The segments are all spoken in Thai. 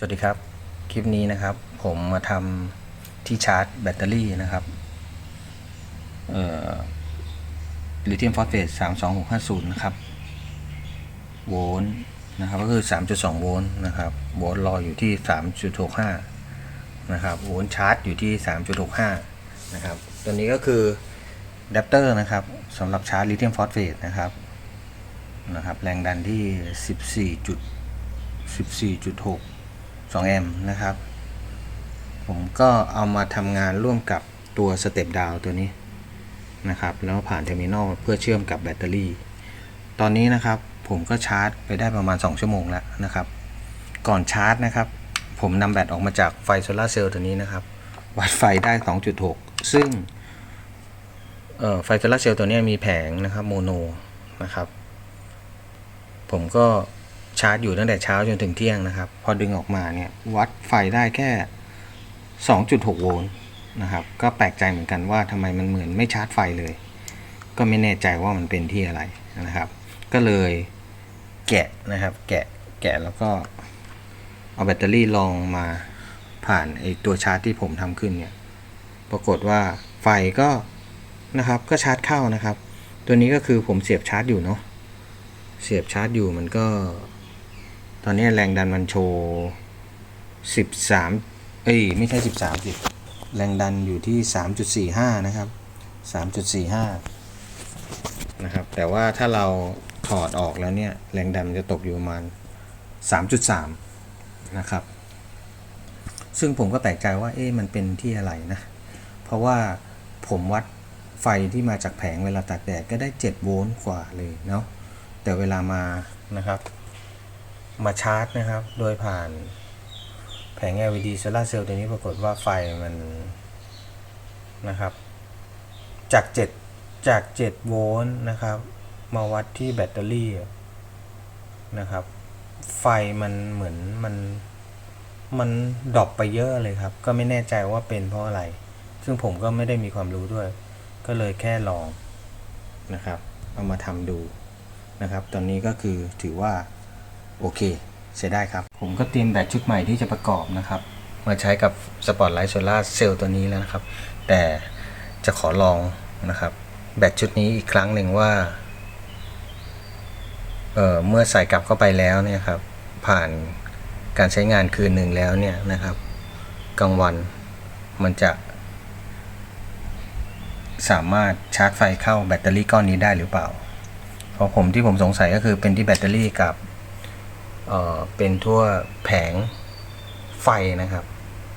สวัสดีครับ คลิปนี้นะครับ ผมมาทำที่ชาร์จแบตเตอรี่นะครับลิเธียมฟอสเฟต32650 นะครับ โวลต์นะครับ ก็คือ 3.2 โวลต์นะครับ โวลต์รออยู่ที่ 3.65 นะครับ โวลต์ชาร์จอยู่ที่ 3.65 นะครับ ตัวนี้ก็คืออะแดปเตอร์นะครับสำหรับชาร์จลิเธียมฟอสเฟตนะครับนะครับ แรงดันที่ 14จุด14.6 2 แอมป์นะครับ ผมก็เอามาทำงานร่วมกับตัวสเต็ปดาวตัวนี้นะครับ แล้วผ่านเทอร์มินอลเพื่อเชื่อมกับแบตเตอรี่ ตอนนี้นะครับผมก็ชาร์จไปได้ประมาณ 2 ชั่วโมงแล้วนะครับ ก่อนชาร์จนะครับ ผมนำแบตออกมาจากไฟโซลาเซลล์ตัวนี้นะครับ วัดไฟได้ 2.6 ซึ่งเอ่อไฟโซลาเซลล์ตัวนี้มีแผงนะครับโมโนนะครับ ผมก็ ชาร์จอยู่ตั้งแต่เช้าจนถึงเที่ยงนะครับ พอดึงออกมาเนี่ยวัดไฟได้แค่ 2.6 โวลต์นะครับ ก็แปลกใจเหมือนกันว่าทำไมมันเหมือนไม่ชาร์จไฟเลย ก็ไม่แน่ใจว่ามันเป็นที่อะไรนะครับ ก็เลยแกะนะครับ แกะแกะแล้วก็เอาแบตเตอรี่ลองมาผ่านไอตัวชาร์จที่ผมทำขึ้นเนี่ย ปรากฏว่าไฟก็นะครับก็ชาร์จเข้านะครับ ตัวนี้ก็คือผมเสียบชาร์จอยู่เนาะเสียบชาร์จอยู่มันก็ อนนี้แรงดันมันโชว์สิบสามเอ้ยไม่ใช่สิบสามสิแรงดันอยู่ที่สามจุดสี่ห้านะครับสามจุดสี่ห้านะครับ แต่ว่าถ้าเราถอดออกแล้วเนี่ย แรงดันมันจะตกอยู่ประมาณสามจุดสามนะครับ ซึ่งผมก็แปลกใจว่า เอ๊ะมันเป็นที่อะไรนะ เพราะว่าผมวัดไฟที่มาจากแผงเวลาตากแดดก็ได้ 7 โวลต์กว่าเลยเนาะแต่เวลามานะครับ มาชาร์จนะครับ โดยผ่านแผง LED โซลาร์เซลล์ตัวนี้ปรากฏว่าไฟมันนะครับ จาก 7 จาก 7 โวลต์นะครับ มาวัดที่แบตเตอรี่นะครับ ไฟมันเหมือนมันมันดรอปไปเยอะเลยครับ ก็ไม่แน่ใจว่าเป็นเพราะอะไร ซึ่งผมก็ไม่ได้มีความรู้ด้วย ก็เลยแค่ลองนะครับ เอามาทำดูนะครับ ตอนนี้ก็คือถือว่า โอเคใช้ได้ครับ ผมก็เตรียมแบตชุดใหม่ที่จะประกอบนะครับ มาใช้กับสปอตไลท์โซลาเซลล์ตัวนี้แล้วนะครับ แต่จะขอลองนะครับ แบตชุดนี้อีกครั้งหนึ่งว่าเออเมื่อใส่กลับเข้าไปแล้วเนี่ยครับ ผ่านการใช้งานคืนหนึ่งแล้วเนี่ยนะครับกลางวันมันจะ สามารถชาร์จไฟเข้าแบตเตอรี่ก้อนนี้ได้หรือเปล่า เพราะผมที่ผมสงสัยก็คือเป็นที่แบตเตอรี่กับ เป็นทั่วแผงไฟนะครับ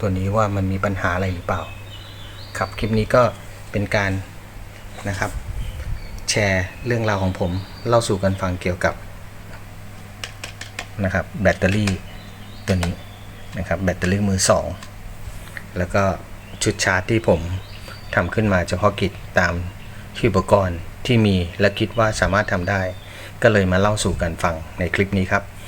ตัวนี้ว่ามันมีปัญหาอะไรหรือเปล่า ครับคลิปนี้ก็เป็นการนะครับ แชร์เรื่องราวของผมเล่าสู่กันฟังเกี่ยวกับนะครับแบตเตอรี่ตัวนี้นะครับแบตเตอรี่มือสองแล้วก็ชุดชาร์จที่ผมทำขึ้นมาเฉพาะกิจตามที่อุปกรณ์ที่มีและคิดว่าสามารถทำได้ ก็เลยมาเล่าสู่กันฟังในคลิปนี้ครับ